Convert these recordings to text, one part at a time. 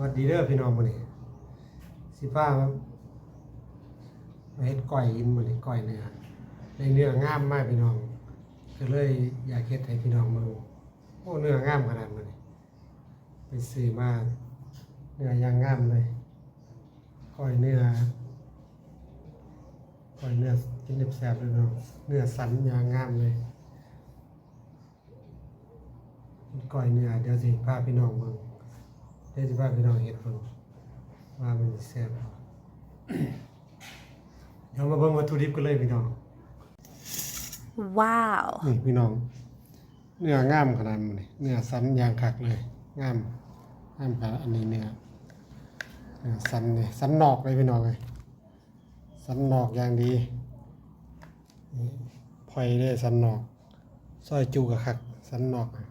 วัสดีเด้อพี่น้องมื้อนี้สิพามามาเฮ็ดก้อยอินมื้อนี้ก้อยเนื้อในเนื้องามมากพี่น้อง ก็เลยอยากเฮ็ดให้พี่น้องเบิ่งโอ้เนื้องามขนาดมื้อนี้ไปซื้อมาเนื้อย่างงามเลยก้อยเนื้อก้อยเนื้อกินแซ่บๆเลยพี่น้องเนื้อสันอย่างงามเลยก้อยเนื้อเดี๋ยวสิพาพี่น้องเบิ่ง เดี๋ยวสิพาพี่น้องเฮ็ดเบิ่งว่ามันสิแซ่บบ่เดี๋ยวมาเบิ่งวัตถุดิบกันเลยพี่น้อง Wow. นี่พี่น้อง เนื้องามขนาดนี้นี่เนื้อสันอย่างคักเลยงามงามขนาดอันนี้เนื้อเนื้อสันนี่สันนอกเลยพี่น้องเลยสันนอกอย่างดีนี่พลอยได้สันนอกซอยจูกับคักสันนอกอะ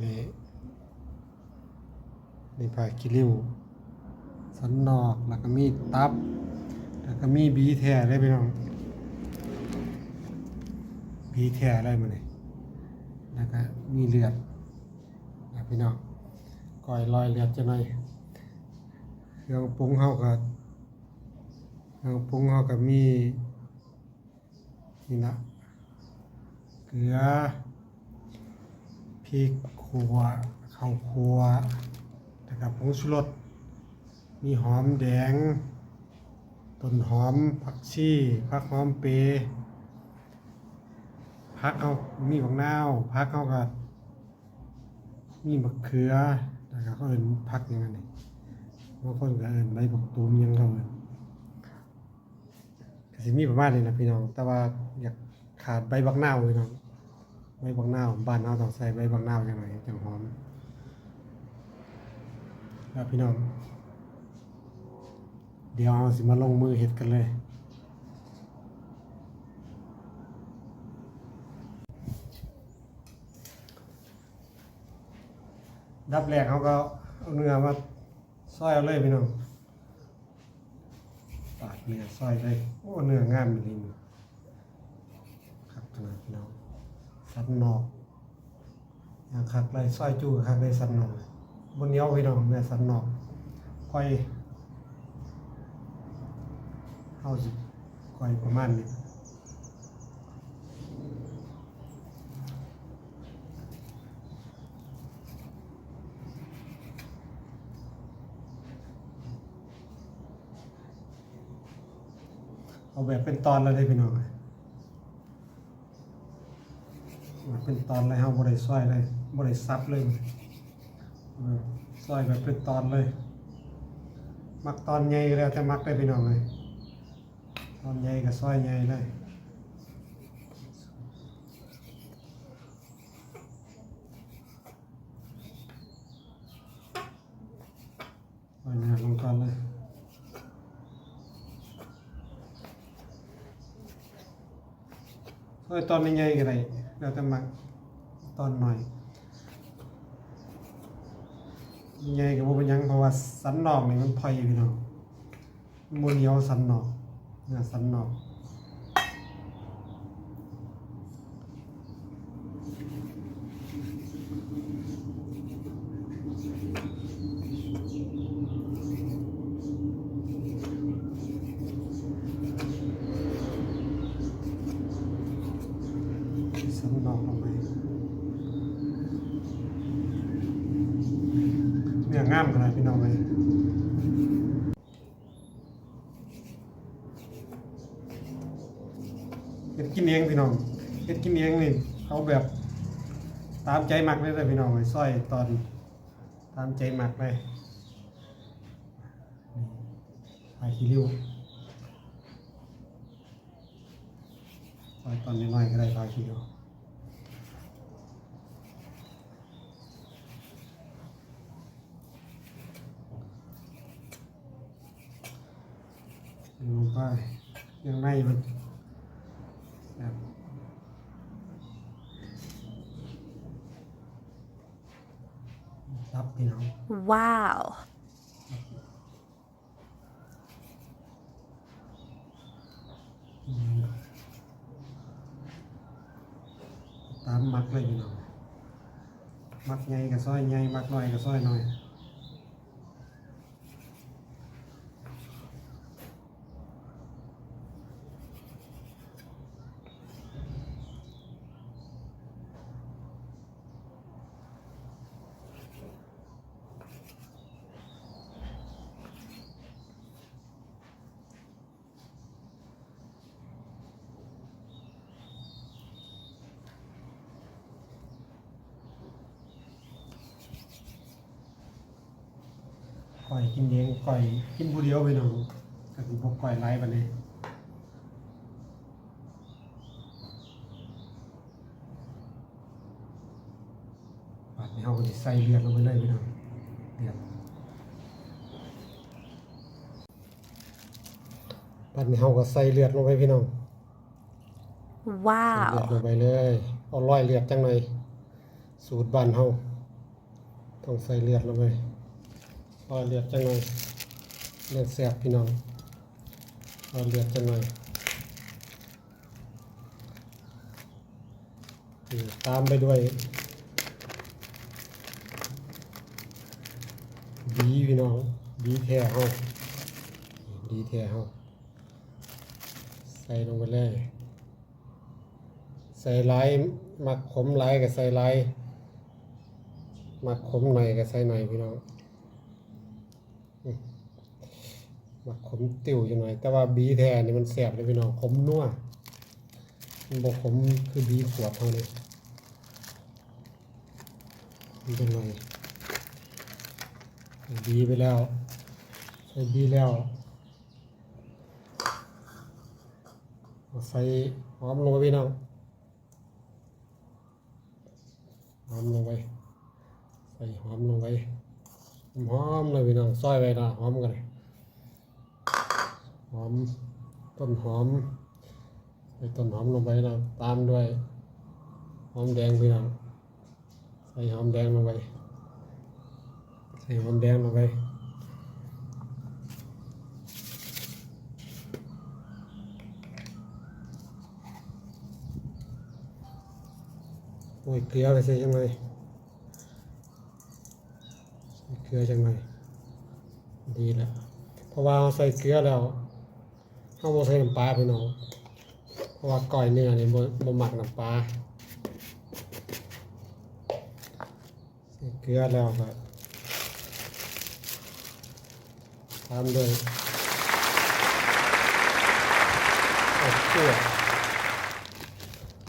นี่ นี่ผ้ากิริ้วสันนอก แล้วก็มีตับ แล้วก็มีบีแท้ได้พี่น้อง บีแท้อะไรมาเนี่ยแล้วก็มีเลือดนะพี่น้องก่อยลอยเลือดจะหน่อยเครื่องปรุงเฮาก็เครื่องปรุงเฮาก็มีนี่นะเกลือพริกขัวข้าวคั่ว แล้วก็ผงชูรสมีหอมแดง ต้นหอมผักชีผักหอมเปรย์พักเขามีของนาวพักเขาก็มีมะเขือแล้วก็เขาเอินพักอยังไงบางคนก็เอินใบบักตูมยังเขาเอินก็สิมีประมาณนี้นะพี่น้อง แต่ว่าอยากขาดใบบักนาวพี่น้องใบบักนาวบ้านเราต้องใส่ใบบักนาวยังไงจังหอม แล้วพี่น้อง เดี๋ยวเราสิมาลงมือเฮ็ดกันเลยดับแรกเขาก็เอาเนื้อมาซอยเอาเลยพี่น้องปาดเนื้อซอยเลย โอ้เนื้องามจริงครับขนาดพี่น้องสันนอกอย่างคักเลยซอยจูคักเลยสันนอก บนเนี้ยวพี่น้องเนื้อสันนอกค่อยเอาสิค่อยประมาณนี้เอาแบบเป็นตอนเลยได้พี่น้องเป็นตอนเลยเฮาบ่ได้ซอยเลยบ่ได้ซับเลย ซอยแบบเป็นตอนเลย มักตอนใหญ่แล้วแต่มักได้พี่น้องเลยตอนใหญ่ก็ซอยใหญ่เลยซอยเนื้อลงก่อนเลยซอยตอนใหญ่ก็ได้แล้วแต่มักตอนหน่อย ยังไงก็บ่เป็นหยังเพราะว่าสันนอกนี่มันพอยพี่น้องมันบ่เหนียวสันนอกเนื้อสันนอกสันนอกลงไปเนื้องามขนาดพี่น้องเลยเฮ็ดกินเองพี่น้องเฮ็ดกินเองนี่เขาแบบตามใจมักเลยเลยพี่น้องเลยซอยตอนตามใจมักเลยไปขี้ริ้วซอยตอนน้อยๆก็ได้พาขี้ริ้ว ลงไปยังในมันแบบรับพี่น้อง Wow. อืมตามมักเลยพี่น้อง มักใหญ่กับซอยใหญ่มักน้อยกับซอยน้อย ก่อยกินเองก่อยกินผู้เดียวพี่น้องก็สิบ่ก่อยหลายบัดนี้บัดนี้เฮาก็สิใส่เลือดลงไปเลยพี่น้องเลือดบัดนี้เฮาก็ใส่เลือดลงไปพี่น้องเลือ Wow. ดลงไปเลยเอาร้อยเลือดจังหน่อยสูตรบ้านเฮาต้องใส่เลือดลงไป ร้อเลือดจังหน่อยเลือดแสบพี่น้องเอาเลือดจังหน่อยตามไปด้วยบีพี่น้องบีแท้เฮาดีแท้เฮาใส่ลงไปเลยใส่ลายมักขมหลายกับใส่ลายมักขมหน่อยกับใส่หน่อยพี่น้องอืม มักขมติ่วอยู่หน่อย แต่ว่าบีแท้นี่มันแสบเลยพี่น้องขมนัวมันบอกขมคือบีขวดเท่านี้มันเป็นหน่อยบีไปแล้วใส่บีแล้วใส่หอมลงไปพี่น้องหอมลงไปใส่หอมลงไปหอมเลยพี่น้องซอยไปนะหอมกันเลย หอมต้นหอมใส่ต้นหอมลงไปนะตามด้วย หอมแดงพี่น้องใส่หอมแดงลงไปใส่หอมแดงลงไปโอ้ยเกลือไปใส่ยังไงเกลือจังไงดีแล้วเพราะว่าเราใส่เกลือแล้ว เราบ่ใส่น้ำปลาพี่น้องเพราะว่าก้อยเนื้อนี่บ่บ่หมักน้ำปลาใส่เกลือแล้วก็ตามด้วยข้าวคั่ว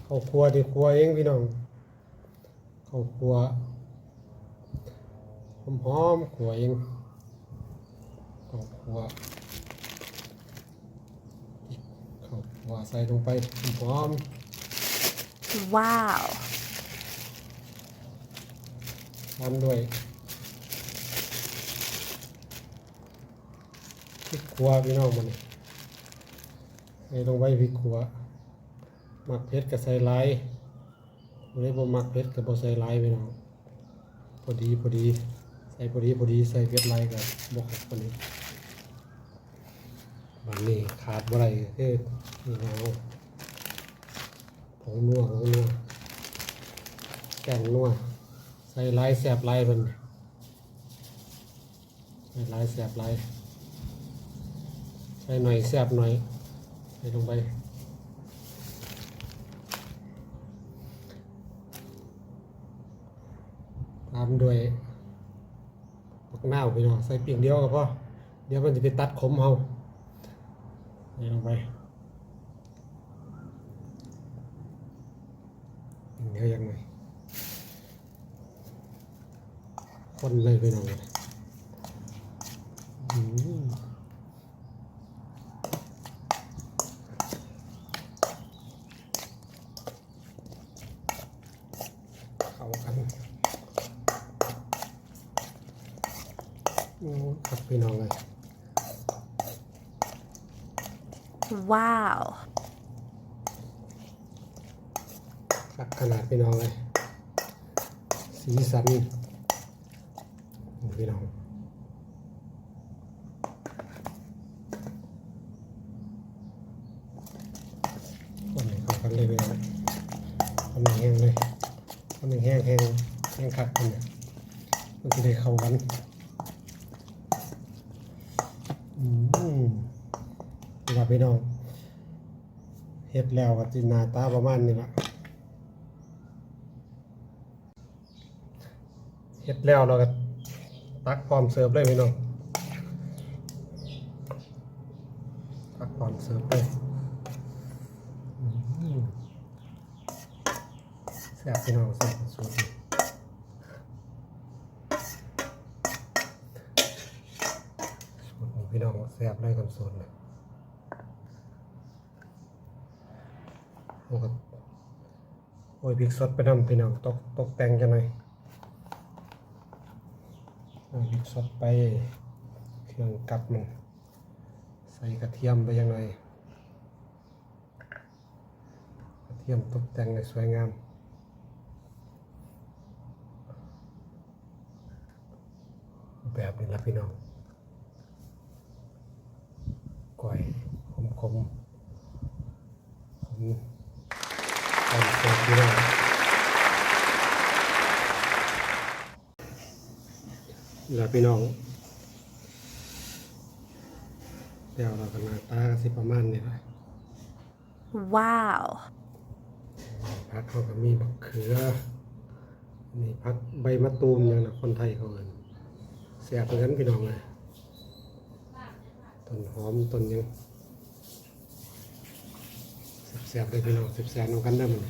ข้าวคั่วที่คั่วเองพี่น้องข้าวคั่วหอมๆคั่วเองข้าวคั่ว ข้าวคั่วใส่ลงไปหอม Wow. ตามด้วยพริกขัวพี่น้องมันใส่ลงไปพริกขัวหมักเผ็ดกับใส่หลายบ่ได้บ่หมักเผ็ดกับบ่ใส่หลายพี่น้องพอดีพอดีใส่พอดีพอดีใส่เผ็ดหลายกับบ่ครบปานนี้ บัดนี้ขาดบ่ได้ก็คือนี่เอาผงนัวผงนัวแกงนัวใส่ลายแสบลายมันใส่ลายแสบลายใส่หน่อยแสบหน่อยใส่ลงไปตามด้วยปักหน้าไปหน่อยใส่เปียงเดียวก็พอเดี๋ยวมันจะไปตัดขมเอา ใส่ลงไปเปียงเดียวยังไงคนเลยไปหน่อยอืมเข้ากันโอ้ขับไปน้องเลย Wow. ขับขนาดไปน้องเลย สีสันพี่น้องคนหนเขากันเลยไปน้องคนหนึ่งแห้งเลยคนหนึ่งแห้งแห้งแห้งคักคนเนี่ยมันจะได้เข้ากันอืมนี่ล่ะ พี่น้องเฮ็ดแล้วก็จิหน้าตาประมาณนี้ละเฮ็ดแล้วเราก็ตักพร้อมเสิร์ฟเลยพี่น้องตักพร้อมเสิร์ฟเลยแซ่บพี่น้องแซ่บสูตรนี้แซ่บเลยกันสดเลย โอ้ก็โอ้ยพริกสดไปนำพี่น้องตกตกแต่งจังหน่อยโอ้ยพริกสดไปเครื่องกับมัน ใส่กระเทียมไปยังไงกระเทียมตกแต่งในสวยงามแบบนี้ละพี่น้องก่อยขมขมขม ละพี่น้องเดี๋ยวเรากันหน้าตาก็สิประมาณนี้ละ Wow. พักเขาก็มีบักเขือนี่พักใบมะตูมอย่างนะคนไทยเขาเอินเสียบเหมือนกันพี่น้องเลยต้นหอมต้นหยังเสียบๆเลยพี่น้องเสียบๆนำกันได้อมัน